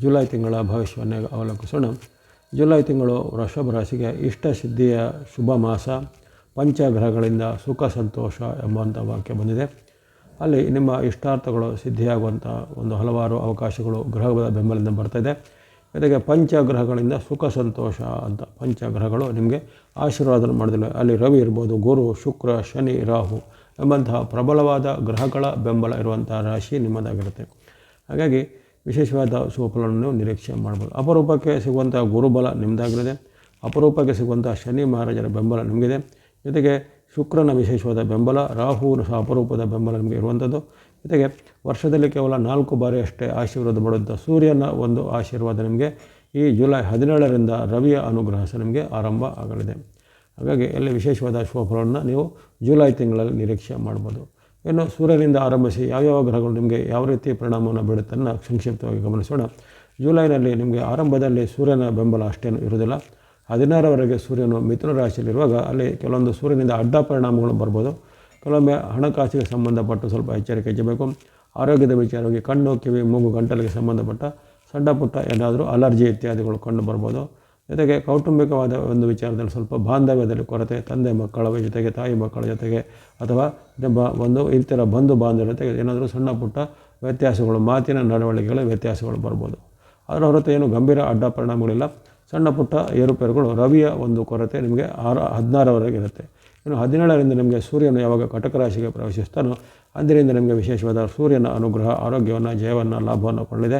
July ತಿಂಗಳ ಭವಿಷ್ಯವನ್ನು ಅವಲೋಕಿಸೋಣ. July ತಿಂಗಳು ವೃಷಭ ರಾಶಿಗೆ ಇಷ್ಟ ಸಿದ್ಧಿಯ ಶುಭ ಮಾಸ, ಪಂಚಗ್ರಹಗಳಿಂದ ಸುಖ ಸಂತೋಷ ಎಂಬಂಥ ವಾಕ್ಯ ಬಂದಿದೆ. ಅಲ್ಲಿ ನಿಮ್ಮ ಇಷ್ಟಾರ್ಥಗಳು ಸಿದ್ಧಿಯಾಗುವಂಥ ಒಂದು ಹಲವಾರು ಅವಕಾಶಗಳು ಗ್ರಹಗಳ ಬೆಂಬಲದಿಂದ ಬರ್ತಾಯಿದೆ ಜೊತೆಗೆ ಪಂಚಗ್ರಹಗಳಿಂದ ಸುಖ ಸಂತೋಷ ಅಂತ ಪಂಚಗ್ರಹಗಳು ನಿಮಗೆ ಆಶೀರ್ವಾದ ಮಾಡೋದಿಲ್ಲ ಅಲ್ಲಿ ರವಿ ಇರ್ಬೋದು, ಗುರು, ಶುಕ್ರ, ಶನಿ, ರಾಹು ಎಂಬಂತಹ ಪ್ರಬಲವಾದ ಗ್ರಹಗಳ ಬೆಂಬಲ ಇರುವಂಥ ರಾಶಿ ನಿಮ್ಮದಾಗಿರುತ್ತೆ. ಹಾಗಾಗಿ ವಿಶೇಷವಾದ ಶುಭಫಲವನ್ನು ನಿರೀಕ್ಷೆ ಮಾಡ್ಬೋದು. ಅಪರೂಪಕ್ಕೆ ಸಿಗುವಂಥ ಗುರುಬಲ ನಿಮ್ಮದಾಗಿದೆ ಅಪರೂಪಕ್ಕೆ ಸಿಗುವಂಥ ಶನಿ ಮಹಾರಾಜರ ಬೆಂಬಲ ನಿಮಗಿದೆ. ಜೊತೆಗೆ ಶುಕ್ರನ ವಿಶೇಷವಾದ ಬೆಂಬಲ, ರಾಹುವಿನ ಸಹ ಅಪರೂಪದ ಬೆಂಬಲ ನಿಮಗೆ ಇರುವಂಥದ್ದು. ಜೊತೆಗೆ ವರ್ಷದಲ್ಲಿ ಕೇವಲ ನಾಲ್ಕು ಬಾರಿ ಅಷ್ಟೇ ಆಶೀರ್ವಾದ ಮಾಡುವಂಥ ಸೂರ್ಯನ ಒಂದು ಆಶೀರ್ವಾದ ನಿಮಗೆ. ಈ ಜುಲೈ ಹದಿನೇಳರಿಂದ ರವಿಯ ಅನುಗ್ರಹ ಸಹ ನಿಮಗೆ ಆರಂಭ ಆಗಲಿದೆ. ಹಾಗಾಗಿ ಎಲ್ಲ ವಿಶೇಷವಾದ ಶುಭಫಲವನ್ನು ನೀವು ಜುಲೈ ತಿಂಗಳಲ್ಲಿ ನಿರೀಕ್ಷೆ ಮಾಡ್ಬೋದು. ಇನ್ನು ಸೂರ್ಯನಿಂದ ಆರಂಭಿಸಿ ಯಾವ್ಯಾವ ಗ್ರಹಗಳು ನಿಮಗೆ ಯಾವ ರೀತಿ ಪರಿಣಾಮವನ್ನು ಬೀಳುತ್ತನ್ನು ಸಂಕ್ಷಿಪ್ತವಾಗಿ ಗಮನಿಸೋಣ. ಜುಲೈನಲ್ಲಿ ನಿಮಗೆ ಆರಂಭದಲ್ಲಿ ಸೂರ್ಯನ ಬೆಂಬಲ ಅಷ್ಟೇನು ಇರುವುದಿಲ್ಲ. ಹದಿನಾರವರೆಗೆ ಸೂರ್ಯನು ಮಿಥುನ ರಾಶಿಯಲ್ಲಿರುವಾಗ ಅಲ್ಲಿ ಕೆಲವೊಂದು ಸೂರ್ಯನಿಂದ ಅಡ್ಡ ಪರಿಣಾಮಗಳು ಬರ್ಬೋದು. ಕೆಲವೊಮ್ಮೆ ಹಣಕಾಸಿಗೆ ಸಂಬಂಧಪಟ್ಟು ಸ್ವಲ್ಪ ಎಚ್ಚರಿಕೆ ಹೆಚ್ಚಬೇಕು ಆರೋಗ್ಯದ ವಿಚಾರವಾಗಿ ಕಣ್ಣು, ಕಿವಿ, ಮೂಗು, ಗಂಟಲಿಗೆ ಸಂಬಂಧಪಟ್ಟ ಸಣ್ಣ ಪುಟ್ಟ ಏನಾದರೂ ಅಲರ್ಜಿ ಇತ್ಯಾದಿಗಳು ಕಂಡು ಬರ್ಬೋದು. ಜೊತೆಗೆ ಕೌಟುಂಬಿಕವಾದ ಒಂದು ವಿಚಾರದಲ್ಲಿ ಸ್ವಲ್ಪ ಬಾಂಧವ್ಯದಲ್ಲಿ ಕೊರತೆ, ತಂದೆ ಮಕ್ಕಳ ಜೊತೆಗೆ, ತಾಯಿ ಮಕ್ಕಳ ಜೊತೆಗೆ ಅಥವಾ ಬ ಒಂದು ಇತರ ಬಂಧು ಬಾಂಧವ್ಯ ಜೊತೆಗೆ ಏನಾದರೂ ಸಣ್ಣ ಪುಟ್ಟ ವ್ಯತ್ಯಾಸಗಳು, ಮಾತಿನ ನಡವಳಿಕೆಗಳ ವ್ಯತ್ಯಾಸಗಳು ಬರ್ಬೋದು. ಅದರ ಹೊರತು ಏನು ಗಂಭೀರ ಅಡ್ಡ ಪರಿಣಾಮಗಳಿಲ್ಲ. ಸಣ್ಣ ಪುಟ್ಟ ಏರುಪೇರುಗಳು ರವಿಯ ಒಂದು ಕೊರತೆ ನಿಮಗೆ ಆರು, ಹದಿನಾರವರೆಗೆ ಇರುತ್ತೆ. ಇನ್ನು ಹದಿನೇಳರಿಂದ ನಿಮಗೆ ಸೂರ್ಯನು ಯಾವಾಗ ಕಟಕ ರಾಶಿಗೆ ಪ್ರವೇಶಿಸ್ತಾನೋ, ಅಂದಿನಿಂದ ನಿಮಗೆ ವಿಶೇಷವಾದ ಸೂರ್ಯನ ಅನುಗ್ರಹ, ಆರೋಗ್ಯವನ್ನು, ಜಯವನ್ನು, ಲಾಭವನ್ನು ಕೊಳ್ಳಿದೆ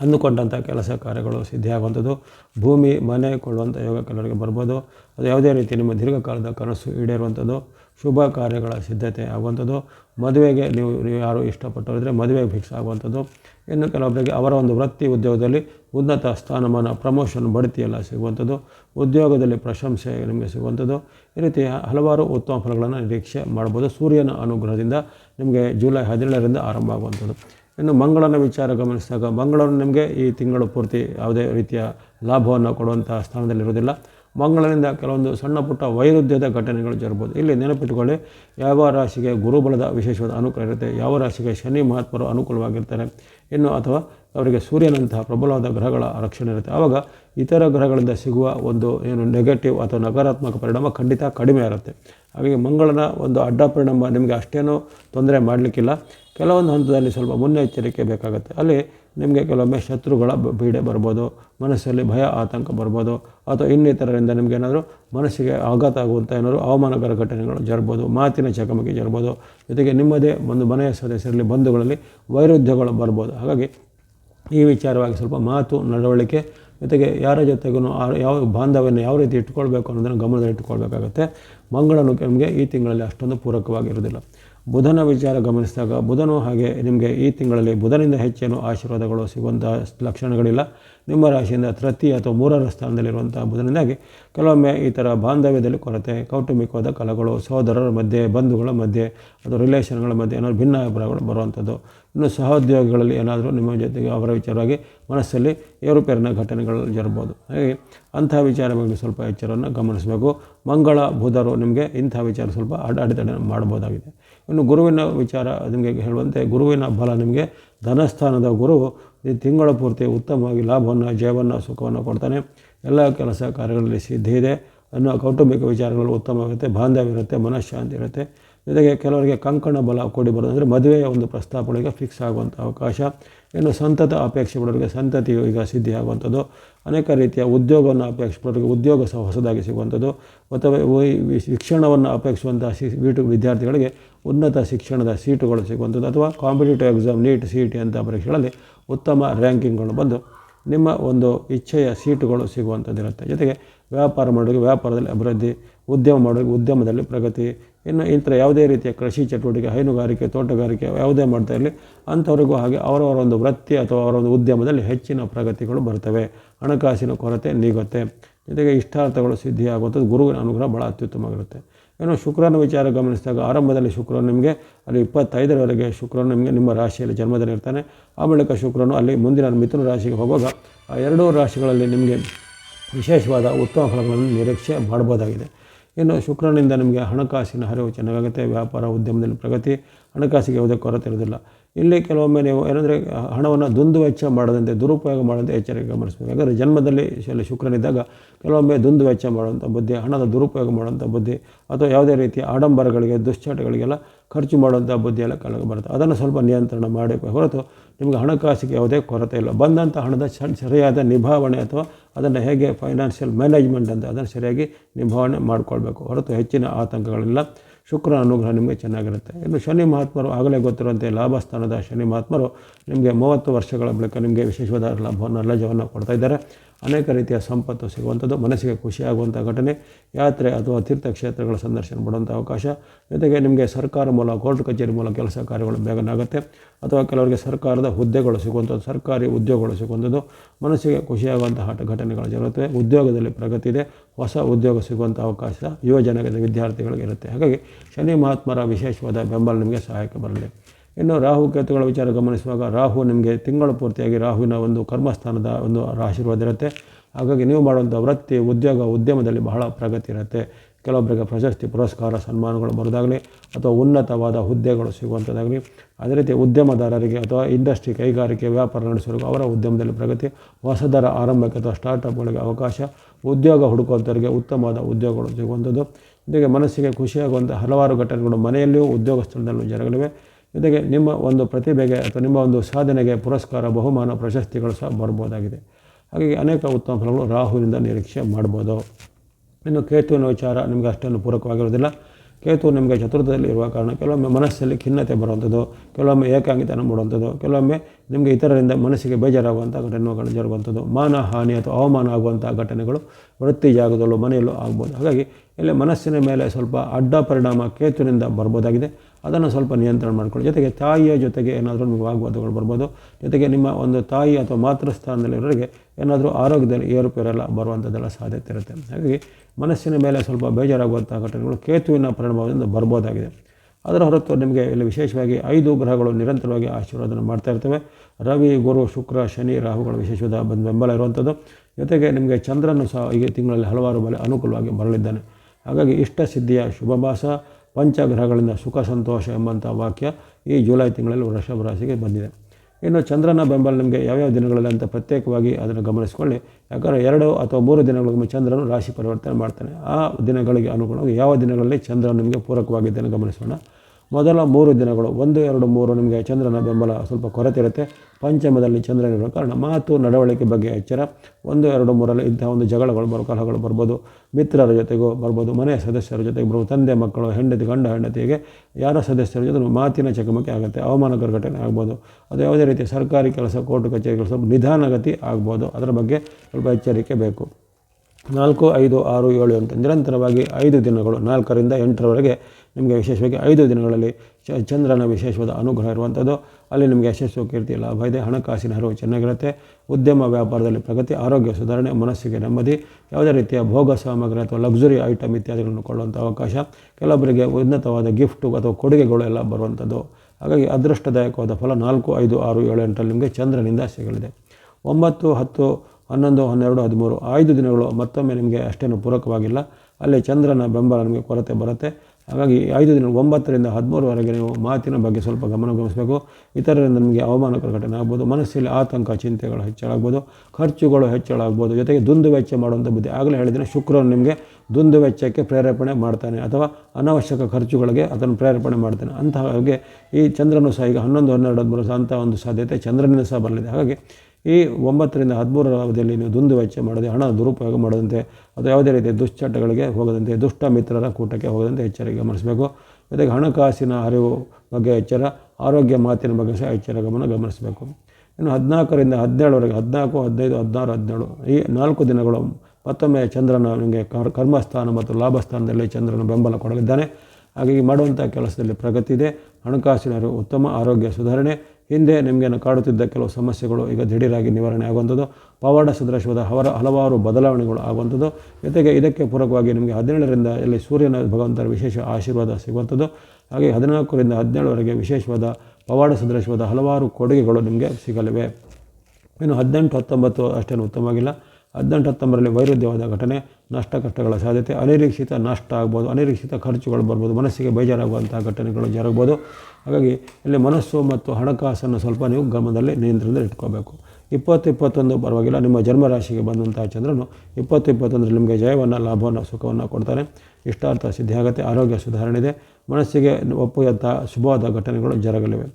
ಅಂದುಕೊಂಡಂಥ ಕೆಲಸ ಕಾರ್ಯಗಳು ಸಿದ್ಧಿಯಾಗುವಂಥದ್ದು. ಭೂಮಿ, ಮನೆ, ಕೊಳ್ಳುವಂಥ ಯೋಗ ಕೆಲವರಿಗೆ ಬರ್ಬೋದು. ಅದು ಯಾವುದೇ ರೀತಿ ನಿಮ್ಮ ದೀರ್ಘಕಾಲದ ಕನಸು ಈಡೇರುವಂಥದ್ದು. ಶುಭ ಕಾರ್ಯಗಳ ಸಿದ್ಧತೆ ಆಗುವಂಥದ್ದು. ಮದುವೆಗೆ ನೀವು ನೀವು ಯಾರು ಇಷ್ಟಪಟ್ಟವರಿದ್ದರೆ ಮದುವೆಗೆ ಫಿಕ್ಸ್ ಆಗುವಂಥದ್ದು. ಇನ್ನು ಕೆಲವೊಬ್ಬರಿಗೆ ಅವರ ಒಂದು ವೃತ್ತಿ ಉದ್ಯೋಗದಲ್ಲಿ ಉನ್ನತ ಸ್ಥಾನಮಾನ, ಪ್ರಮೋಷನ್ ಬಡ್ತಿಯೆಲ್ಲ ಸಿಗುವಂಥದ್ದು. ಉದ್ಯೋಗದಲ್ಲಿ ಪ್ರಶಂಸೆ ನಿಮಗೆ ಸಿಗುವಂಥದ್ದು. ಈ ರೀತಿ ಹಲವಾರು ಉತ್ತಮ ಫಲಗಳನ್ನು ನಿರೀಕ್ಷೆ ಮಾಡ್ಬೋದು. ಸೂರ್ಯನ ಅನುಗ್ರಹದಿಂದ ನಿಮಗೆ ಜುಲೈ ಹದಿನೇಳರಿಂದ ಆರಂಭ ಆಗುವಂಥದ್ದು. ಇನ್ನು ಮಂಗಳನ ವಿಚಾರ ಗಮನಿಸಿದಾಗ ಮಂಗಳನು ನಿಮಗೆ ಈ ತಿಂಗಳು ಪೂರ್ತಿ ಯಾವುದೇ ರೀತಿಯ ಲಾಭವನ್ನು ಕೊಡುವಂಥ ಸ್ಥಾನದಲ್ಲಿರುವುದಿಲ್ಲ ಮಂಗಳನಿಂದ ಕೆಲವೊಂದು ಸಣ್ಣ ಪುಟ್ಟ ವೈರುಧ್ಯದ ಘಟನೆಗಳು ಜರಬಹುದು ಇಲ್ಲಿ ನೆನಪಿಟ್ಟುಕೊಳ್ಳಿ, ಯಾವ ರಾಶಿಗೆ ಗುರುಬಲದ ವಿಶೇಷವಾದ ಅನುಕೂಲ ಇರುತ್ತೆ, ಯಾವ ರಾಶಿಗೆ ಶನಿ ಮಹಾತ್ಮರು ಅನುಕೂಲವಾಗಿರ್ತಾರೆ ಇನ್ನು ಅಥವಾ ಅವರಿಗೆ ಸೂರ್ಯನಂತಹ ಪ್ರಬಲವಾದ ಗ್ರಹಗಳ ರಕ್ಷಣೆ ಇರುತ್ತೆ. ಆವಾಗ ಇತರ ಗ್ರಹಗಳಿಂದ ಸಿಗುವ ಒಂದು ಏನು ನೆಗೆಟಿವ್ ಅಥವಾ ನಕಾರಾತ್ಮಕ ಪರಿಣಾಮ ಖಂಡಿತ ಕಡಿಮೆ ಇರುತ್ತೆ. ಹಾಗಾಗಿ ಮಂಗಳನ ಒಂದು ಅಡ್ಡ ಪರಿಣಾಮ ನಿಮಗೆ ಅಷ್ಟೇನೂ ತೊಂದರೆ ಮಾಡಲಿಕ್ಕಿಲ್ಲ. ಕೆಲವೊಂದು ಹಂತದಲ್ಲಿ ಸ್ವಲ್ಪ ಮುನ್ನೆಚ್ಚರಿಕೆ ಬೇಕಾಗುತ್ತೆ. ಅಲ್ಲಿ ನಿಮಗೆ ಕೆಲವೊಮ್ಮೆ ಶತ್ರುಗಳ ಬೀಡೆ ಬರ್ಬೋದು, ಮನಸ್ಸಲ್ಲಿ ಭಯ, ಆತಂಕ ಬರ್ಬೋದು, ಅಥವಾ ಇನ್ನಿತರರಿಂದ ನಿಮಗೇನಾದರೂ ಮನಸ್ಸಿಗೆ ಆಘಾತ ಆಗುವಂಥ ಏನಾದರೂ ಅವಮಾನಕರ ಘಟನೆಗಳು ಜರ್ಬೋದು ಮಾತಿನ ಚಕಮಕಿ ಜರ್ಬೋದು ಜೊತೆಗೆ ನಿಮ್ಮದೇ ಒಂದು ಮನೆಯ ಸದಸ್ಯರಲ್ಲಿ ಬಂಧುಗಳಲ್ಲಿ ವೈರುಧ್ಯಗಳು ಬರ್ಬೋದು. ಹಾಗಾಗಿ ಈ ವಿಚಾರವಾಗಿ ಸ್ವಲ್ಪ ಮಾತು, ನಡವಳಿಕೆ, ಜೊತೆಗೆ ಯಾರ ಜೊತೆಗೂ ಯಾವ ಬಾಂಧವ್ಯನ ಯಾವ ರೀತಿ ಇಟ್ಕೊಳ್ಬೇಕು ಅನ್ನೋದನ್ನು ಗಮನದಲ್ಲಿ ಇಟ್ಕೊಳ್ಬೇಕಾಗತ್ತೆ. ಮಂಗಳನು ನಿಮಗೆ ಈ ತಿಂಗಳಲ್ಲಿ ಅಷ್ಟೊಂದು ಪೂರಕವಾಗಿರೋದಿಲ್ಲ ಬುಧನ ವಿಚಾರ ಗಮನಿಸಿದಾಗ ಬುಧನು ಹಾಗೆ ನಿಮಗೆ ಈ ತಿಂಗಳಲ್ಲಿ ಬುಧನಿಂದ ಹೆಚ್ಚೇನು ಆಶೀರ್ವಾದಗಳು ಸಿಗುವಂಥ ಲಕ್ಷಣಗಳಿಲ್ಲ. ನಿಮ್ಮ ರಾಶಿಯಿಂದ ತೃತೀಯ ಅಥವಾ ಮೂರರ ಸ್ಥಾನದಲ್ಲಿರುವಂಥ ಬುಧನಿಂದಾಗಿ ಕೆಲವೊಮ್ಮೆ ಈ ಥರ ಬಾಂಧವ್ಯದಲ್ಲಿ ಕೊರತೆ, ಕೌಟುಂಬಿಕವಾದ ಕಲಗಳು, ಸಹೋದರರ ಮಧ್ಯೆ, ಬಂಧುಗಳ ಮಧ್ಯೆ ಅಥವಾ ರಿಲೇಷನ್ಗಳ ಮಧ್ಯೆ ಏನಾದರೂ ಭಿನ್ನಾಭಿಪ್ರಾಯಗಳು ಬರುವಂಥದ್ದು ಇನ್ನು ಸಹೋದ್ಯೋಗಿಗಳಲ್ಲಿ ಏನಾದರೂ ನಿಮ್ಮ ಜೊತೆಗೆ ಅವರ ವಿಚಾರವಾಗಿ ಮನಸ್ಸಲ್ಲಿ ಏರುಪೇರಿನ ಘಟನೆಗಳು ಜರಬಹುದು ಹಾಗೆ ಅಂಥ ವಿಚಾರ ಬಗ್ಗೆ ಸ್ವಲ್ಪ ಎಚ್ಚರವನ್ನು ಗಮನಿಸಬೇಕು. ಮಂಗಳ, ಬುಧರು ನಿಮಗೆ ಇಂಥ ವಿಚಾರ ಸ್ವಲ್ಪ ಅಡ, ಅಡೆತಡೆ ಮಾಡ್ಬೋದಾಗಿದೆ. ಇನ್ನು ಗುರುವಿನ ವಿಚಾರ ನಿಮಗೆ ಹೇಳುವಂತೆ ಗುರುವಿನ ಬಲ ನಿಮಗೆ ಧನಸ್ಥಾನದ ಗುರು ಈ ತಿಂಗಳ ಪೂರ್ತಿ ಉತ್ತಮವಾಗಿ ಲಾಭವನ್ನು, ಜಯವನ್ನು, ಸುಖವನ್ನು ಕೊಡ್ತಾನೆ. ಎಲ್ಲ ಕೆಲಸ ಕಾರ್ಯಗಳಲ್ಲಿ ಸಿದ್ಧಿ ಇದೆ. ಅನ್ನೋ ಕೌಟುಂಬಿಕ ವಿಚಾರಗಳು ಉತ್ತಮವಾಗುತ್ತೆ ಬಾಂಧವ್ಯ ಇರುತ್ತೆ ಮನಃಶಾಂತಿ ಇರುತ್ತೆ. ಜೊತೆಗೆ ಕೆಲವರಿಗೆ ಕಂಕಣ ಬಲ ಕೂಡಿ ಬರೋದು ಅಂದರೆ ಮದುವೆಯ ಒಂದು ಪ್ರಸ್ತಾಪಗಳಿಗೆ ಫಿಕ್ಸ್ ಆಗುವಂಥ ಅವಕಾಶ. ಇನ್ನು ಸಂತತ ಅಪೇಕ್ಷೆ ಪಡೋರಿಗೆ ಸಂತತಿಯು ಈಗ ಸಿದ್ಧಿಯಾಗುವಂಥದ್ದು ಅನೇಕ ರೀತಿಯ ಉದ್ಯೋಗವನ್ನು ಅಪೇಕ್ಷೆ ಪಡೋರಿಗೆ ಉದ್ಯೋಗ ಸಹ ಹೊಸದಾಗಿ ಸಿಗುವಂಥದ್ದು. ಅಥವಾ ಶಿಕ್ಷಣವನ್ನು ಅಪೇಕ್ಷಿಸುವಂಥ ಸಿ ವೀಟು ವಿದ್ಯಾರ್ಥಿಗಳಿಗೆ ಉನ್ನತ ಶಿಕ್ಷಣದ ಸೀಟುಗಳು ಸಿಗುವಂಥದ್ದು. ಅಥವಾ competitive exam NEET C E T ಅಂಥ ಪರೀಕ್ಷೆಗಳಲ್ಲಿ ಉತ್ತಮ ರ್ಯಾಂಕಿಂಗ್ಗಳು ಬಂದು ನಿಮ್ಮ ಒಂದು ಇಚ್ಛೆಯ ಸೀಟುಗಳು ಸಿಗುವಂಥದ್ದಿರುತ್ತೆ ಜೊತೆಗೆ ವ್ಯಾಪಾರ ಮಾಡೋರಿಗೆ ವ್ಯಾಪಾರದಲ್ಲಿ ಅಭಿವೃದ್ಧಿ, ಉದ್ಯಮ ಮಾಡೋರಿಗೆ ಉದ್ಯಮದಲ್ಲಿ ಪ್ರಗತಿ, ಇನ್ನು ಇಂಥ ಯಾವುದೇ ರೀತಿಯ ಕೃಷಿ ಚಟುವಟಿಕೆ, ಹೈನುಗಾರಿಕೆ, ತೋಟಗಾರಿಕೆ ಯಾವುದೇ ಮಾಡ್ತಾ ಇರಲಿ, ಅಂಥವ್ರಿಗೂ ಹಾಗೆ ಅವರವರ ಒಂದು ವೃತ್ತಿ ಅಥವಾ ಅವರ ಒಂದು ಉದ್ಯಮದಲ್ಲಿ ಹೆಚ್ಚಿನ ಪ್ರಗತಿಗಳು ಬರ್ತವೆ. ಹಣಕಾಸಿನ ಕೊರತೆ ನೀಗುತ್ತೆ. ಜೊತೆಗೆ ಇಷ್ಟಾರ್ಥಗಳು ಸಿದ್ಧಿಯಾಗುವಂಥದ್ದು ಗುರುವಿನ ಅನುಗ್ರಹ ಭಾಳ ಅತ್ಯುತ್ತಮವಾಗಿರುತ್ತೆ. ಇನ್ನು ಶುಕ್ರನ ವಿಚಾರ ಗಮನಿಸಿದಾಗ ಆರಂಭದಲ್ಲಿ ಶುಕ್ರನು ನಿಮಗೆ, ಅಲ್ಲಿ ಇಪ್ಪತ್ತೈದರವರೆಗೆ ಶುಕ್ರನು ನಿಮಗೆ ನಿಮ್ಮ ರಾಶಿಯಲ್ಲಿ ಜನ್ಮದಲ್ಲಿ ಇರ್ತಾನೆ. ಆ ಬಳಿಕ ಶುಕ್ರನು ಅಲ್ಲಿ ಮುಂದಿನ ಮಿಥುನ ರಾಶಿಗೆ ಹೋಗುವಾಗ ಆ ಎರಡೂ ರಾಶಿಗಳಲ್ಲಿ ನಿಮಗೆ ವಿಶೇಷವಾದ ಉತ್ತಮ ಫಲಗಳನ್ನು ನಿರೀಕ್ಷೆ ಮಾಡ್ಬೋದಾಗಿದೆ ಇನ್ನು ಶುಕ್ರನಿಂದ ನಿಮಗೆ ಹಣಕಾಸಿನ ಹರಿವು ಚೆನ್ನಾಗುತ್ತೆ, ವ್ಯಾಪಾರ, ಉದ್ಯಮದಲ್ಲಿ ಪ್ರಗತಿ, ಹಣಕಾಸಿಗೆ ಯಾವುದೇ ಕೊರತೆ ಇರೋದಿಲ್ಲ ಇಲ್ಲಿ ಕೆಲವೊಮ್ಮೆ ನೀವು ಏನಂದರೆ ಹಣವನ್ನು ದುಂದು ವೆಚ್ಚ ಮಾಡದಂತೆ, ದುರುಪಯೋಗ ಮಾಡದಂತೆ ಎಚ್ಚರಿಕೆ ಗಮನಿಸಬೇಕು. ಯಾಕಂದರೆ ಜನ್ಮದಲ್ಲಿ ಶಲ್ಲಿ ಶುಕ್ರನಿದ್ದಾಗ ಕೆಲವೊಮ್ಮೆ ದುಂದು ವೆಚ್ಚ ಮಾಡುವಂಥ ಬುದ್ಧಿ, ಹಣದ ದುರುಪಯೋಗ ಮಾಡುವಂಥ ಬುದ್ಧಿ, ಅಥವಾ ಯಾವುದೇ ರೀತಿಯ ಆಡಂಬರಗಳಿಗೆ, ದುಶ್ಚಟಗಳಿಗೆಲ್ಲ ಖರ್ಚು ಮಾಡುವಂಥ ಬುದ್ಧಿ ಎಲ್ಲ ಕೆಳಗೆ ಬರುತ್ತೆ. ಅದನ್ನು ಸ್ವಲ್ಪ ನಿಯಂತ್ರಣ ಮಾಡಿ ಹೊರತು ನಿಮಗೆ ಹಣಕಾಸಿಗೆ ಯಾವುದೇ ಕೊರತೆ ಇಲ್ಲ. ಬಂದಂಥ ಹಣದ ಸರಿಯಾದ ನಿಭಾವಣೆ ಅಥವಾ ಅದನ್ನು ಹೇಗೆ ಫೈನಾನ್ಷಿಯಲ್ ಮ್ಯಾನೇಜ್ಮೆಂಟ್ ಅಂತ ಅದನ್ನು ಸರಿಯಾಗಿ ನಿಭಾವಣೆ ಮಾಡಿಕೊಳ್ಬೇಕು. ಹೊರತು ಹೆಚ್ಚಿನ ಆತಂಕಗಳಿಲ್ಲ. ಶುಕ್ರನ ಅನುಗ್ರಹ ನಿಮಗೆ ಚೆನ್ನಾಗಿರುತ್ತೆ. ಇನ್ನು ಶನಿ ಮಹಾತ್ಮರು ಆಗಲೇ ಗೊತ್ತಿರುವಂತೆ ಲಾಭಸ್ಥಾನದ ಶನಿ ಮಹಾತ್ಮರು ನಿಮಗೆ ಮೂವತ್ತು ವರ್ಷಗಳ ಬಳಿಕ ನಿಮಗೆ ವಿಶೇಷವಾದ ಲಾಭವನ್ನು, ಲಜ್ಜವನ್ನು ಕೊಡ್ತಾ ಇದ್ದಾರೆ. ಅನೇಕ ರೀತಿಯ ಸಂಪತ್ತು ಸಿಗುವಂಥದ್ದು, ಮನಸ್ಸಿಗೆ ಖುಷಿಯಾಗುವಂಥ ಘಟನೆ, ಯಾತ್ರೆ ಅಥವಾ ತೀರ್ಥಕ್ಷೇತ್ರಗಳ ಸಂದರ್ಶನ ಮಾಡುವಂಥ ಅವಕಾಶ. ಜೊತೆಗೆ ನಿಮಗೆ ಸರ್ಕಾರ ಮೂಲ, ಕೋರ್ಟ್ ಕಚೇರಿ ಮೂಲ ಕೆಲಸ ಕಾರ್ಯಗಳು ಬೇಗನಾಗುತ್ತೆ ಅಥವಾ ಕೆಲವರಿಗೆ ಸರ್ಕಾರದ ಹುದ್ದೆಗಳು ಸಿಗುವಂಥದ್ದು, ಸರ್ಕಾರಿ ಉದ್ಯೋಗಗಳು ಸಿಗುವಂಥದ್ದು, ಮನಸ್ಸಿಗೆ ಖುಷಿಯಾಗುವಂಥ ಹಠ ಘಟನೆಗಳು ಜರುಗುತ್ತವೆ. ಉದ್ಯೋಗದಲ್ಲಿ ಪ್ರಗತಿ ಇದೆ, ಹೊಸ ಉದ್ಯೋಗ ಸಿಗುವಂಥ ಅವಕಾಶ ಯುವ ಜನಗದ ವಿದ್ಯಾರ್ಥಿಗಳಿಗೆ ಇರುತ್ತೆ. ಹಾಗಾಗಿ ಶನಿ ಮಹಾತ್ಮರ ವಿಶೇಷವಾದ ಬೆಂಬಲ ನಿಮಗೆ ಸಹಾಯಕ್ಕೆ ಬರಲಿದೆ ಇನ್ನು ರಾಹು ಕೇತುಗಳ ವಿಚಾರ ಗಮನಿಸುವಾಗ ರಾಹು ನಿಮಗೆ ತಿಂಗಳು ಪೂರ್ತಿಯಾಗಿ ರಾಹುವಿನ ಒಂದು ಕರ್ಮಸ್ಥಾನದ ಒಂದು ಆಶೀರ್ವಾದ ಇರುತ್ತೆ. ಹಾಗಾಗಿ ನೀವು ಮಾಡುವಂಥ ವೃತ್ತಿ, ಉದ್ಯೋಗ, ಉದ್ಯಮದಲ್ಲಿ ಬಹಳ ಪ್ರಗತಿ ಇರುತ್ತೆ. ಕೆಲವೊಬ್ಬರಿಗೆ ಪ್ರಶಸ್ತಿ, ಪುರಸ್ಕಾರ, ಸನ್ಮಾನಗಳು ಬರೋದಾಗಲಿ ಅಥವಾ ಉನ್ನತವಾದ ಹುದ್ದೆಗಳು ಸಿಗುವಂಥದ್ದಾಗಲಿ. ಅದೇ ರೀತಿ ಉದ್ಯಮದಾರರಿಗೆ ಅಥವಾ ಇಂಡಸ್ಟ್ರಿ ಕೈಗಾರಿಕೆ ವ್ಯಾಪಾರ ನಡೆಸೋರಿಗೆ ಅವರ ಉದ್ಯಮದಲ್ಲಿ ಪ್ರಗತಿ, ಹೊಸದರ ಆರಂಭಕ್ಕೆ ಅಥವಾ ಸ್ಟಾರ್ಟಪ್ಗಳಿಗೆ ಅವಕಾಶ, ಉದ್ಯೋಗ ಹುಡುಕುವಂಥವರಿಗೆ ಉತ್ತಮವಾದ ಉದ್ಯೋಗಗಳು ಸಿಗುವಂಥದ್ದು. ಜೊತೆಗೆ ಮನಸ್ಸಿಗೆ ಖುಷಿಯಾಗುವಂಥ ಹಲವಾರು ಘಟನೆಗಳು ಮನೆಯಲ್ಲಿಯೂ, ಉದ್ಯೋಗ ಸ್ಥಳದಲ್ಲೂ ಜರಗಲಿವೆ. ಜೊತೆಗೆ ನಿಮ್ಮ ಒಂದು ಪ್ರತಿಭೆಗೆ ಅಥವಾ ನಿಮ್ಮ ಒಂದು ಸಾಧನೆಗೆ ಪುರಸ್ಕಾರ, ಬಹುಮಾನ, ಪ್ರಶಸ್ತಿಗಳು ಸಹ ಬರ್ಬೋದಾಗಿದೆ. ಹಾಗಾಗಿ ಅನೇಕ ಉತ್ತಮ ಫಲಗಳು ರಾಹುವಿನಿಂದ ನಿರೀಕ್ಷೆ ಮಾಡ್ಬೋದು. ಇನ್ನು ಕೇತುವಿನ ವಿಚಾರ ನಿಮಗೆ ಅಷ್ಟೊಂದು ಪೂರಕವಾಗಿರೋದಿಲ್ಲ ಕೇತು ನಿಮಗೆ ಚತುರ್ಥದಲ್ಲಿ ಇರುವ ಕಾರಣ ಕೆಲವೊಮ್ಮೆ ಮನಸ್ಸಲ್ಲಿ ಖಿನ್ನತೆ ಬರುವಂಥದ್ದು, ಕೆಲವೊಮ್ಮೆ ಏಕಾಂಗಿತನ ಮಾಡುವಂಥದ್ದು, ಕೆಲವೊಮ್ಮೆ ನಿಮಗೆ ಇತರರಿಂದ ಮನಸ್ಸಿಗೆ ಬೇಜಾರಾಗುವಂಥ ಘಟನೆಗಳು ಜರುಗುವಂಥದ್ದು ಮಾನ ಹಾನಿ ಅಥವಾ ಅವಮಾನ ಆಗುವಂಥ ಘಟನೆಗಳು ವೃತ್ತಿ ಜಾಗದಲ್ಲೂ ಮನೆಯಲ್ಲೂ ಆಗ್ಬೋದು. ಹಾಗಾಗಿ ಇಲ್ಲಿ ಮನಸ್ಸಿನ ಮೇಲೆ ಸ್ವಲ್ಪ ಅಡ್ಡ ಪರಿಣಾಮ ಕೇತುವಿನಿಂದ ಬರ್ಬೋದಾಗಿದೆ. ಅದನ್ನು ಸ್ವಲ್ಪ ನಿಯಂತ್ರಣ ಮಾಡ್ಕೊಳ್ಳಿ. ಜೊತೆಗೆ ತಾಯಿಯ ಜೊತೆಗೆ ಏನಾದರೂ ನಿಮಗೆ ವಾಗ್ವಾದಗಳು ಬರ್ಬೋದು. ಜೊತೆಗೆ ನಿಮ್ಮ ಒಂದು ತಾಯಿ ಅಥವಾ ಮಾತೃಸ್ಥಾನದಲ್ಲಿರೋರಿಗೆ ಏನಾದರೂ ಆರೋಗ್ಯದಲ್ಲಿ ಏರುಪೇರೆಲ್ಲ ಬರುವಂಥದ್ದೆಲ್ಲ ಸಾಧ್ಯತೆ ಇರುತ್ತೆ. ಹಾಗಾಗಿ ಮನಸ್ಸಿನ ಮೇಲೆ ಸ್ವಲ್ಪ ಬೇಜಾರಾಗುವಂಥ ಘಟನೆಗಳು ಕೇತುವಿನ ಪರಿಣಾಮದಿಂದ ಬರ್ಬೋದಾಗಿದೆ. ಅದರ ಹೊರತು ನಿಮಗೆ ಇಲ್ಲಿ ವಿಶೇಷವಾಗಿ ಐದು ಗ್ರಹಗಳು ನಿರಂತರವಾಗಿ ಆಶೀರ್ವಾದನ ಮಾಡ್ತಾ ಇರ್ತವೆ. ರವಿ, ಗುರು, ಶುಕ್ರ, ಶನಿ, ರಾಹುಗಳು ವಿಶೇಷವಾದ ಬಂದ ಬೆಂಬಲ ಇರುವಂಥದ್ದು. ಜೊತೆಗೆ ನಿಮಗೆ ಚಂದ್ರನು ಸಹ ಈ ತಿಂಗಳಲ್ಲಿ ಹಲವಾರು ಬಲೆ ಅನುಕೂಲವಾಗಿ ಬರಲಿದ್ದಾನೆ ಹಾಗಾಗಿ ಇಷ್ಟ ಸಿದ್ಧಿಯ ಶುಭಭಾಸ, ಪಂಚಗ್ರಹಗಳಿಂದ ಸುಖ, ಸಂತೋಷ ಎಂಬಂಥ ವಾಕ್ಯ ಈ ಜುಲೈ ತಿಂಗಳಲ್ಲಿ ವೃಷಭ ರಾಶಿಗೆ ಬಂದಿದೆ. ಇನ್ನು ಚಂದ್ರನ ಬೆಂಬಲ ನಿಮಗೆ ಯಾವ್ಯಾವ ದಿನಗಳಲ್ಲಿ ಅಂತ ಪ್ರತ್ಯೇಕವಾಗಿ ಅದನ್ನು ಗಮನಿಸಿಕೊಳ್ಳಿ. ಯಾಕಂದರೆ ಎರಡು ಅಥವಾ ಮೂರು ದಿನಗಳಿಗೊಮ್ಮೆ ಚಂದ್ರನು ರಾಶಿ ಪರಿವರ್ತನೆ ಮಾಡ್ತಾನೆ. ಆ ದಿನಗಳಿಗೆ ಅನುಗುಣವಾಗಿ ಯಾವ ದಿನಗಳಲ್ಲಿ ಚಂದ್ರನು ನಿಮಗೆ ಪೂರಕವಾಗಿದ್ದನ್ನು ಗಮನಿಸೋಣ. ಮೊದಲ ಮೂರು ದಿನಗಳು, ಒಂದು, ಎರಡು, ಮೂರು ನಿಮಗೆ ಚಂದ್ರನ ಬೆಂಬಲ ಸ್ವಲ್ಪ ಕೊರತೆ ಇರುತ್ತೆ. ಪಂಚಮದಲ್ಲಿ ಚಂದ್ರನಿರುವ ಕಾರಣ ಮಾತು, ನಡವಳಿಕೆ ಬಗ್ಗೆ ಎಚ್ಚರ. ಒಂದು, ಎರಡು ಮೂರಲ್ಲಿ ಇಂತಹ ಒಂದು ಜಗಳಗಳು ಬರೋ ಕಲಹಗಳು ಬರ್ಬೋದು. ಮಿತ್ರರ ಜೊತೆಗೂ ಬರ್ಬೋದು, ಮನೆಯ ಸದಸ್ಯರ ಜೊತೆಗೆ ಬರ್ಬೋದು. ತಂದೆ, ಮಕ್ಕಳು, ಹೆಂಡತಿ, ಗಂಡ ಹೆಂಡತಿಗೆ ಯಾರ ಸದಸ್ಯರ ಜೊತೆ ಮಾತಿನ ಚಕಮಕಿ ಆಗುತ್ತೆ ಅವಮಾನಕರ ಘಟನೆ ಆಗ್ಬೋದು. ಅದು ಯಾವುದೇ ರೀತಿ ಸರ್ಕಾರಿ ಕೆಲಸ, ಕೋರ್ಟ್ ಕಚೇರಿ ಕೆಲಸ ನಿಧಾನಗತಿ ಆಗ್ಬೋದು. ಅದರ ಬಗ್ಗೆ ಸ್ವಲ್ಪ ಎಚ್ಚರಿಕೆ ಬೇಕು. ನಾಲ್ಕು, ಐದು, ಆರು, ಏಳು ಎಂಟು ನಿರಂತರವಾಗಿ ಐದು ದಿನಗಳು, ನಾಲ್ಕರಿಂದ ಎಂಟರವರೆಗೆ ನಿಮಗೆ ವಿಶೇಷವಾಗಿ ಐದು ದಿನಗಳಲ್ಲಿ ಚಂದ್ರನ ವಿಶೇಷವಾದ ಅನುಗ್ರಹ ಇರುವಂಥದ್ದು. ಅಲ್ಲಿ ನಿಮಗೆ ಯಶಸ್ಸು, ಕೀರ್ತಿ, ಲಾಭ ಇದೆ. ಹಣಕಾಸಿನ ಹರಿವು ಚೆನ್ನಾಗಿರುತ್ತೆ. ಉದ್ಯಮ ವ್ಯಾಪಾರದಲ್ಲಿ ಪ್ರಗತಿ, ಆರೋಗ್ಯ ಸುಧಾರಣೆ, ಮನಸ್ಸಿಗೆ ನೆಮ್ಮದಿ, ಯಾವುದೇ ರೀತಿಯ ಭೋಗ ಸಾಮಗ್ರಿ ಅಥವಾ ಲಕ್ಸುರಿ ಐಟಮ್ ಇತ್ಯಾದಿಗಳನ್ನು ಕೊಳ್ಳುವಂಥ ಅವಕಾಶ. ಕೆಲವೊಬ್ಬರಿಗೆ ಉನ್ನತವಾದ ಗಿಫ್ಟು ಅಥವಾ ಕೊಡುಗೆಗಳು ಎಲ್ಲ ಬರುವಂಥದ್ದು. ಹಾಗಾಗಿ ಅದೃಷ್ಟದಾಯಕವಾದ ಫಲ ನಾಲ್ಕು, ಐದು, ಆರು, ಏಳು, ಎಂಟರಲ್ಲಿ ನಿಮಗೆ ಚಂದ್ರನಿಂದ ಸಿಗಲಿದೆ. ಒಂಬತ್ತು, ಹತ್ತು, ಹನ್ನೊಂದು, ಹನ್ನೆರಡು, ಹದಿಮೂರು, ಐದು ದಿನಗಳು ಮತ್ತೊಮ್ಮೆ ನಿಮಗೆ ಅಷ್ಟೇನು ಪೂರಕವಾಗಿಲ್ಲ. ಅಲ್ಲಿ ಚಂದ್ರನ ಬೆಂಬಲ ನಿಮಗೆ ಕೊರತೆ ಬರುತ್ತೆ. ಹಾಗಾಗಿ ಐದು ದಿನ, ಒಂಬತ್ತರಿಂದ ಹದಿಮೂರವರೆಗೆ ನೀವು ಮಾತಿನ ಬಗ್ಗೆ ಸ್ವಲ್ಪ ಗಮನ ಗಮನಿಸಬೇಕು. ಇತರರಿಂದ ನಿಮಗೆ ಅವಮಾನಕರ ಘಟನೆ ಆಗ್ಬೋದು, ಮನಸ್ಸಲ್ಲಿ ಆತಂಕ, ಚಿಂತೆಗಳು ಹೆಚ್ಚಳಾಗ್ಬೋದು, ಖರ್ಚುಗಳು ಹೆಚ್ಚಳಾಗ್ಬೋದು, ಜೊತೆಗೆ ದುಂದು ವೆಚ್ಚ ಮಾಡುವಂಥ ಬುದ್ಧಿ. ಆಗಲೇ ಹೇಳಿದರೆ ಶುಕ್ರನು ನಿಮಗೆ ದುಂದು ವೆಚ್ಚಕ್ಕೆ ಪ್ರೇರೇಪಣೆ ಮಾಡ್ತಾನೆ ಅಥವಾ ಅನಾವಶ್ಯಕ ಖರ್ಚುಗಳಿಗೆ ಅದನ್ನು ಪ್ರೇರೇಪಣೆ ಮಾಡ್ತಾನೆ. ಅಂತಹ ಹಾಗೆ ಈ ಚಂದ್ರನು ಸಹ ಈಗ ಹನ್ನೊಂದು, ಹನ್ನೆರಡು, ಹದಿಮೂರು ಸಹ ಒಂದು ಸಾಧ್ಯತೆ, ಚಂದ್ರನಿಂದ ಸಹ ಬರಲಿದೆ. ಹಾಗಾಗಿ ಈ ಒಂಬತ್ತರಿಂದ ಹದಿಮೂರರ ಅವಧಿಯಲ್ಲಿ ನೀವು ದುಂದು ವೆಚ್ಚ ಮಾಡದೆ ಹಣ ದುರುಪಯೋಗ ಮಾಡದಂತೆ ಅಥವಾ ಯಾವುದೇ ರೀತಿಯ ದುಶ್ಚಟಗಳಿಗೆ ಹೋಗದಂತೆ, ದುಷ್ಟ ಮಿತ್ರರ ಕೂಟಕ್ಕೆ ಹೋಗದಂತೆ ಎಚ್ಚರಿಕೆ ಗಮನಿಸಬೇಕು. ಜೊತೆಗೆ ಹಣಕಾಸಿನ ಅರಿವು ಬಗ್ಗೆ ಎಚ್ಚರ, ಆರೋಗ್ಯ ಮಾತಿನ ಬಗ್ಗೆ ಸಹ ಎಚ್ಚರ ಗಮನ ಗಮನಿಸಬೇಕು. ಇನ್ನು ಹದಿನಾಲ್ಕರಿಂದ ಹದಿನೇಳವರೆಗೆ ಹದಿನಾಲ್ಕು, ಹದಿನೈದು, ಹದಿನಾರು, ಹದಿನೇಳು, ಈ ನಾಲ್ಕು ದಿನಗಳು ಮತ್ತೊಮ್ಮೆ ಚಂದ್ರನ ನಿಮಗೆ ಕರ್, ಕರ್ಮಸ್ಥಾನ ಮತ್ತು ಲಾಭಸ್ಥಾನದಲ್ಲಿ ಚಂದ್ರನ ಬೆಂಬಲ ಕೊಡಲಿದ್ದಾನೆ. ಹಾಗಾಗಿ ಮಾಡುವಂಥ ಕೆಲಸದಲ್ಲಿ ಪ್ರಗತಿ ಇದೆ. ಹಣಕಾಸಿನ ಅರಿವು ಉತ್ತಮ ಆರೋಗ್ಯ ಸುಧಾರಣೆ. ಹಿಂದೆ ನಿಮಗೇನು ಕಾಡುತ್ತಿದ್ದ ಕೆಲವು ಸಮಸ್ಯೆಗಳು ಈಗ ದಿಢೀರಾಗಿ ನಿವಾರಣೆ ಆಗುವಂಥದ್ದು. ಪವಾಡ ಸದೃಶವಾದ ಹವರ ಹಲವಾರು ಬದಲಾವಣೆಗಳು ಆಗುವಂಥದ್ದು. ಜೊತೆಗೆ ಇದಕ್ಕೆ ಪೂರಕವಾಗಿ ನಿಮಗೆ ಹದಿನೇಳರಿಂದ ಇಲ್ಲಿ ಸೂರ್ಯನ ಭಗವಂತನ ವಿಶೇಷ ಆಶೀರ್ವಾದ ಸಿಗುವಂಥದ್ದು. ಹಾಗೆ ಹದಿನಾಲ್ಕರಿಂದ ಹದಿನೇಳವರೆಗೆ ವಿಶೇಷವಾದ ಪವಾಡ ಸದೃಶವಾದ ಹಲವಾರು ಕೊಡುಗೆಗಳು ನಿಮಗೆ ಸಿಗಲಿವೆ. ಇನ್ನು ಹದಿನೆಂಟು ಹತ್ತೊಂಬತ್ತು ಅಷ್ಟೇನು ಉತ್ತಮವಾಗಿಲ್ಲ. ಹದಿನೆಂಟು ಹತ್ತೊಂಬರಲ್ಲಿ ವೈರುಧ್ಯವಾದ ಘಟನೆ. ನಷ್ಟ ಕಷ್ಟಗಳ ಸಾಧ್ಯತೆ, ಅನಿರೀಕ್ಷಿತ ನಷ್ಟ ಆಗ್ಬೋದು, ಅನಿರೀಕ್ಷಿತ ಖರ್ಚುಗಳು ಬರ್ಬೋದು, ಮನಸ್ಸಿಗೆ ಬೇಜಾರಾಗುವಂಥ ಘಟನೆಗಳು ಜರಗ್ಬೋದು. ಹಾಗಾಗಿ ಇಲ್ಲಿ ಮನಸ್ಸು ಮತ್ತು ಹಣಕಾಸನ್ನು ಸ್ವಲ್ಪ ನೀವು ಗಮನದಲ್ಲಿ ನಿಯಂತ್ರಣದಲ್ಲಿ ಇಟ್ಕೋಬೇಕು. ಇಪ್ಪತ್ತು ಇಪ್ಪತ್ತೊಂದು ಪರವಾಗಿಲ್ಲ, ನಿಮ್ಮ ಜನ್ಮರಾಶಿಗೆ ಬಂದಂತಹ ಚಂದ್ರನು ಇಪ್ಪತ್ತು ಇಪ್ಪತ್ತೊಂದರಲ್ಲಿ ನಿಮಗೆ ಜಯವನ್ನು, ಲಾಭವನ್ನು, ಸುಖವನ್ನು ಕೊಡ್ತಾನೆ. ಇಷ್ಟಾರ್ಥ ಸಿದ್ಧಿ ಆಗುತ್ತೆ, ಆರೋಗ್ಯ ಸುಧಾರಣೆ ಇದೆ, ಮನಸ್ಸಿಗೆ ಒಪ್ಪುವಂಥ ಶುಭವಾದ ಘಟನೆಗಳು ಜರಗಲಿವೆ.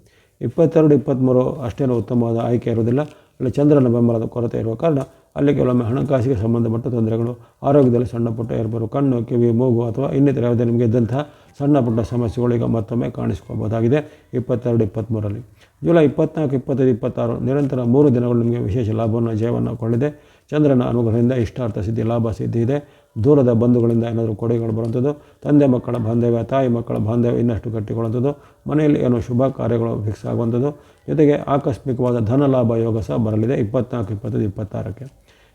ಇಪ್ಪತ್ತೆರಡು, ಇಪ್ಪತ್ತ್ಮೂರು ಅಷ್ಟೇನೂ ಉತ್ತಮವಾದ ಆಯ್ಕೆ ಇರುವುದಿಲ್ಲ. ಅಲ್ಲಿ ಚಂದ್ರನ ಬೆಂಬಲದ ಕೊರತೆ ಇರುವ ಕಾರಣ ಅಲ್ಲಿ ಕೆಲವೊಮ್ಮೆ ಹಣಕಾಸಿಗೆ ಸಂಬಂಧಪಟ್ಟ ತೊಂದರೆಗಳು, ಆರೋಗ್ಯದಲ್ಲಿ ಸಣ್ಣ ಪುಟ್ಟ ಏರ್ಬರು ಕಣ್ಣು, ಕಿವಿ, ಮೂಗು ಅಥವಾ ಇನ್ನಿತರ ಯಾವುದೇ ನಿಮಗೆ ಇದ್ದಂಥ ಸಣ್ಣ ಪುಟ್ಟ ಸಮಸ್ಯೆಗಳು ಈಗ ಮತ್ತೊಮ್ಮೆ ಕಾಣಿಸ್ಕೋಬೋದಾಗಿದೆ ಇಪ್ಪತ್ತೆರಡು, ಇಪ್ಪತ್ತ್ಮೂರರಲ್ಲಿ. ಜುಲೈ ಇಪ್ಪತ್ನಾಲ್ಕು, ಇಪ್ಪತ್ತೈದು, ಇಪ್ಪತ್ತಾರು ನಿರಂತರ ಮೂರು ದಿನಗಳು ನಿಮಗೆ ವಿಶೇಷ ಲಾಭವನ್ನು, ಜಯವನ್ನು ಕೊಳ್ಳಿದೆ ಚಂದ್ರನ ಅನುಗ್ರಹದಿಂದ ಇಷ್ಟಾರ್ಥ ಸಿದ್ಧಿ, ಲಾಭ ಸಿದ್ಧಿ ಇದೆ. ದೂರದ ಬಂಧುಗಳಿಂದ ಏನಾದರೂ ಕೊಡುಗೆಗಳು ಬರುವಂಥದ್ದು, ತಂದೆ ಮಕ್ಕಳ ಬಾಂಧವ್ಯ, ತಾಯಿ ಮಕ್ಕಳ ಬಾಂಧವ್ಯ ಇನ್ನಷ್ಟು ಕಟ್ಟಿಕೊಳ್ಳುವಂಥದ್ದು ಮನೆಯಲ್ಲಿ ಏನೋ ಶುಭ ಕಾರ್ಯಗಳು ಫಿಕ್ಸ್ ಆಗುವಂಥದ್ದು. ಜೊತೆಗೆ ಆಕಸ್ಮಿಕವಾದ ಧನ ಲಾಭ ಯೋಗ ಸಹ ಬರಲಿದೆ. ಇಪ್ಪತ್ನಾಲ್ಕು, ಇಪ್ಪತ್ತೈದು, ಇಪ್ಪತ್ತಾರಕ್ಕೆ.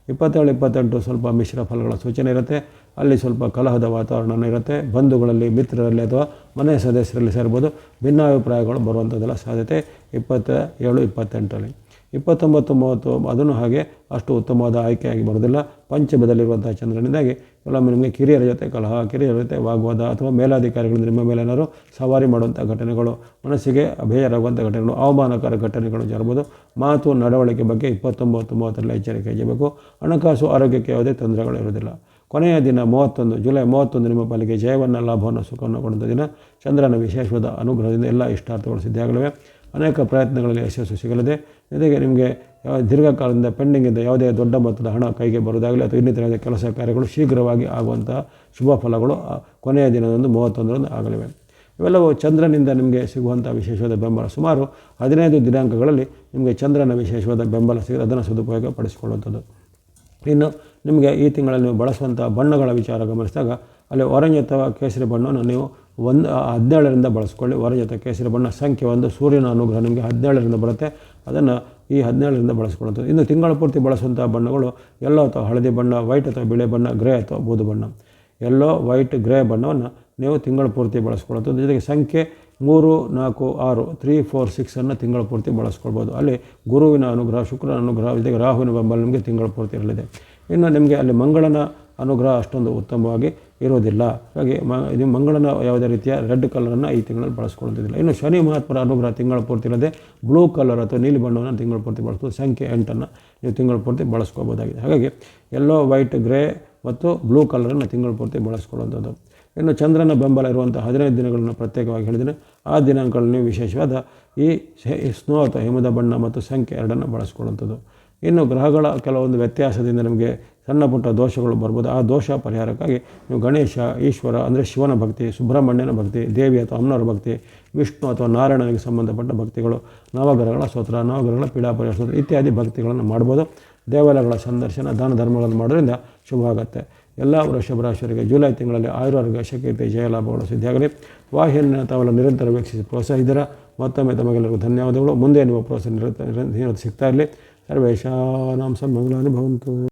ಇಪ್ಪತ್ತೇಳು, ಇಪ್ಪತ್ತೆಂಟು ಸ್ವಲ್ಪ ಮಿಶ್ರ ಫಲಗಳ ಸೂಚನೆ ಇರುತ್ತೆ. ಅಲ್ಲಿ ಸ್ವಲ್ಪ ಕಲಹದ ವಾತಾವರಣ ಇರುತ್ತೆ. ಬಂಧುಗಳಲ್ಲಿ, ಮಿತ್ರರಲ್ಲಿ ಅಥವಾ ಮನೆಯ ಸದಸ್ಯರಲ್ಲಿ ಸೇರ್ಬೋದು. ಭಿನ್ನಾಭಿಪ್ರಾಯಗಳು ಬರುವಂಥದ್ದೆಲ್ಲ ಸಾಧ್ಯತೆ ಇಪ್ಪತ್ತ ಏಳು ಇಪ್ಪತ್ತೆಂಟರಲ್ಲಿ. ಇಪ್ಪತ್ತೊಂಬತ್ತು, ಮೂವತ್ತು, ಅದನ್ನು ಹಾಗೆ ಅಷ್ಟು ಉತ್ತಮವಾದ ಆಯ್ಕೆಯಾಗಿ ಬರೋದಿಲ್ಲ ಪಂಚಮದಲ್ಲಿರುವಂಥ ಚಂದ್ರನಿಂದಾಗಿ ಕೆಲವೊಮ್ಮೆ ನಿಮಗೆ ಕಿರಿಯರ ಜೊತೆ ಕಲಹ, ಕಿರಿಯರ ಜೊತೆ ವಾಗ್ವಾದ ಅಥವಾ ಮೇಲಾಧಿಕಾರಿಗಳು ನಿಮ್ಮ ಮೇಲೆ ಏನಾದರೂ ಸವಾರಿ ಮಾಡುವಂಥ ಘಟನೆಗಳು, ಮನಸ್ಸಿಗೆ ಬೇಜಾರಾಗುವಂಥ ಘಟನೆಗಳು, ಅವಮಾನಕರ ಘಟನೆಗಳು ಜರಬಹುದು. ಮಾತು, ನಡವಳಿಕೆ ಬಗ್ಗೆ ಇಪ್ಪತ್ತೊಂಬತ್ತು ಮೂವತ್ತರಲ್ಲಿ ಎಚ್ಚರಿಕೆ ವಹಿಸಬೇಕು ಹಣಕಾಸು, ಆರೋಗ್ಯಕ್ಕೆ ಯಾವುದೇ ತೊಂದರೆಗಳು ಇರುವುದಿಲ್ಲ. ಕೊನೆಯ ದಿನ ಮೂವತ್ತೊಂದು, ಜುಲೈ ಮೂವತ್ತೊಂದು ನಿಮ್ಮ ಪಾಲಿಗೆ ಜಯವನ್ನು, ಲಾಭವನ್ನು, ಸುಖವನ್ನು ಕೊಡುವಂಥ ದಿನ. ಚಂದ್ರನ ವಿಶೇಷವಾದ ಅನುಗ್ರಹದಿಂದ ಎಲ್ಲ ಇಷ್ಟಾರ್ಥಗಳು ಸಿದ್ಧಿಯಾಗಲಿವೆ ಅನೇಕ ಪ್ರಯತ್ನಗಳಲ್ಲಿ ಯಶಸ್ಸು ಸಿಗಲಿದೆ. ಜೊತೆಗೆ ನಿಮಗೆ ದೀರ್ಘಕಾಲದಿಂದ ಪೆಂಡಿಂಗ್ ಇದ್ದ ಯಾವುದೇ ದೊಡ್ಡ ಮೊತ್ತದ ಹಣ ಕೈಗೆ ಬರೋದಾಗಲಿ ಅಥವಾ ಇನ್ನಿತರ ಕೆಲಸ ಕಾರ್ಯಗಳು ಶೀಘ್ರವಾಗಿ ಆಗುವಂಥ ಶುಭ ಫಲಗಳು ಕೊನೆಯ ದಿನದಂದು ಮೂವತ್ತೊಂದರಂದು ಆಗಲಿವೆ. ಇವೆಲ್ಲವೂ ಚಂದ್ರನಿಂದ ನಿಮಗೆ ಸಿಗುವಂಥ ವಿಶೇಷವಾದ ಬೆಂಬಲ. ಸುಮಾರು ಹದಿನೈದು ದಿನಾಂಕಗಳಲ್ಲಿ ನಿಮಗೆ ಚಂದ್ರನ ವಿಶೇಷವಾದ ಬೆಂಬಲ ಸಿಗುತ್ತೆ ಅದನ್ನು ಸದುಪಯೋಗ ಪಡಿಸಿಕೊಳ್ಳುವಂಥದ್ದು ಇನ್ನು ನಿಮಗೆ ಈ ತಿಂಗಳಲ್ಲಿ ನೀವು ಬಳಸುವಂಥ ಬಣ್ಣಗಳ ವಿಚಾರ ಗಮನಿಸಿದಾಗ ಅಲ್ಲಿ ಆರೆಂಜ್ ಅಥವಾ ಕೇಸರಿ ಬಣ್ಣವನ್ನು ನೀವು ಒಂದು ಹದಿನೇಳರಿಂದ ಬಳಸ್ಕೊಳ್ಳಿ. ಆರೆಂಜ್ ಅಥವಾ ಕೇಸರಿ ಬಣ್ಣ ಸಂಖ್ಯೆ ಒಂದು, ಸೂರ್ಯನ ಅನುಗ್ರಹ ನಿಮಗೆ ಹದಿನೇಳರಿಂದ ಬರುತ್ತೆ. ಅದನ್ನು ಈ ಹದಿನೇಳರಿಂದ ಬಳಸ್ಕೊಳ್ಳುವಂಥದ್ದು. ಇನ್ನು ತಿಂಗಳ ಪೂರ್ತಿ ಬಳಸುವಂಥ ಬಣ್ಣಗಳು ಎಲ್ಲೋ ಅಥವಾ ಹಳದಿ ಬಣ್ಣ, ವೈಟ್ ಅಥವಾ ಬಿಳಿ ಬಣ್ಣ, ಗ್ರೇ ಅಥವಾ ಬೂದು ಬಣ್ಣ. ಎಲ್ಲೋ ವೈಟ್, ಗ್ರೇ ಬಣ್ಣವನ್ನು ನೀವು ತಿಂಗಳ ಪೂರ್ತಿ ಬಳಸ್ಕೊಳ್ಳುವಂಥದ್ದು. ಜೊತೆಗೆ ಸಂಖ್ಯೆ ಮೂರು, ನಾಲ್ಕು, ಆರು, ತ್ರೀ, ಫೋರ್ ಸಿಕ್ಸನ್ನು ತಿಂಗಳ ಪೂರ್ತಿ ಬಳಸ್ಕೊಳ್ಬೋದು. ಅಲ್ಲಿ ಗುರುವಿನ ಅನುಗ್ರಹ, ಶುಕ್ರನ ಅನುಗ್ರಹ, ಜೊತೆಗೆ ರಾಹುವಿನ ಬೆಂಬಲ ನಿಮಗೆ ತಿಂಗಳ ಪೂರ್ತಿ ಇರಲಿದೆ. ಇನ್ನು ನಿಮಗೆ ಅಲ್ಲಿ ಮಂಗಳನ ಅನುಗ್ರಹ ಅಷ್ಟೊಂದು ಉತ್ತಮವಾಗಿ ಇರೋದಿಲ್ಲ ಹಾಗೆ ಮ, ಇದು ಮಂಗಳನ ಯಾವುದೇ ರೀತಿಯ ರೆಡ್ ಕಲರನ್ನು ಈ ತಿಂಗಳಲ್ಲಿ ಬಳಸ್ಕೊಳ್ಳೋದಿಲ್ಲ ಇನ್ನು ಶನಿ ಮಹಾತ್ಮರ ಅನುಗ್ರಹ ತಿಂಗಳ ಪೂರ್ತಿ ಇಲ್ಲದೆ ಬ್ಲೂ ಕಲರ್ ಅಥವಾ ನೀಲಿ ಬಣ್ಣವನ್ನು ತಿಂಗಳ ಪೂರ್ತಿ ಬಳಸ್ಬೋದು. ಸಂಖ್ಯೆ ಎಂಟನ್ನು ನೀವು ತಿಂಗಳ ಪೂರ್ತಿ ಬಳಸ್ಕೋಬೋದಾಗಿದೆ ಹಾಗಾಗಿ ಎಲ್ಲೋ ವೈಟ್, ಗ್ರೇ ಮತ್ತು ಬ್ಲೂ ಕಲರನ್ನು ತಿಂಗಳ ಪೂರ್ತಿ ಬಳಸ್ಕೊಳ್ಳುವಂಥದ್ದು. ಇನ್ನು ಚಂದ್ರನ ಬೆಂಬಲ ಇರುವಂಥ ಹದಿನೈದು ದಿನಗಳನ್ನು ಪ್ರತ್ಯೇಕವಾಗಿ ಹೇಳಿದ್ದೇನೆ. ಆ ದಿನಾಂಕಗಳಲ್ಲಿ ನೀವು ವಿಶೇಷವಾದ ಈ ಸ್ನೋ ಅಥವಾ ಹಿಮದ ಬಣ್ಣ ಮತ್ತು ಸಂಖ್ಯೆ ಎರಡನ್ನು ಬಳಸ್ಕೊಳ್ಳುವಂಥದ್ದು. ಇನ್ನು ಗ್ರಹಗಳ ಕೆಲವೊಂದು ವ್ಯತ್ಯಾಸದಿಂದ ನಮಗೆ ಸಣ್ಣ ಪುಟ್ಟ ದೋಷಗಳು ಬರ್ಬೋದು. ಆ ದೋಷ ಪರಿಹಾರಕ್ಕಾಗಿ ನೀವು ಗಣೇಶ, ಈಶ್ವರ, ಅಂದರೆ ಶಿವನ ಭಕ್ತಿ, ಸುಬ್ರಹ್ಮಣ್ಯನ ಭಕ್ತಿ, ದೇವಿ ಅಥವಾ ಅಮ್ಮನವರ ಭಕ್ತಿ, ವಿಷ್ಣು ಅಥವಾ ನಾರಾಯಣನಿಗೆ ಸಂಬಂಧಪಟ್ಟ ಭಕ್ತಿಗಳು, ನವಗ್ರಹಗಳ ಸ್ತೋತ್ರ, ನವಗ್ರಹಗಳ ಪೀಡಾಪರಿಹಾರ ಸ್ತೋತ್ರ ಇತ್ಯಾದಿ ಭಕ್ತಿಗಳನ್ನು ಮಾಡ್ಬೋದು. ದೇವಾಲಯಗಳ ಸಂದರ್ಶನ, ದಾನ ಧರ್ಮಗಳನ್ನು ಮಾಡೋದ್ರಿಂದ ಶುಭ ಆಗುತ್ತೆ. ಎಲ್ಲ ವೃಷಭ ರಾಶಿಯವರಿಗೆ ಜುಲೈ ತಿಂಗಳಲ್ಲಿ ಆಯುರ್ವೇದ ಶಕೀರ್ತಿ ಜಯಲಾಭಗಳು ಸಿದ್ಧಿಯಾಗಲಿ. ವಾಹಿನಿಯನ್ನು ತಾವೆಲ್ಲ ನಿರಂತರ ವೀಕ್ಷಿಸಿ ಪ್ರೋತ್ಸಾಹಿಸಿದ್ದೀರಾ? ಮತ್ತೊಮ್ಮೆ ತಮಗೆಲ್ಲರಿಗೂ ಧನ್ಯವಾದಗಳು. ಮುಂದೆ ನಿಮ್ಮ ಪ್ರೋತ್ಸಾಹ ನಿರಂತರ ಸಿಗ್ತಾ ಇರಲಿ. ಸರ್ವೇಶಾನಾಂ ಸನ್ಮಂಗಲಾನಿ ಭವಂತು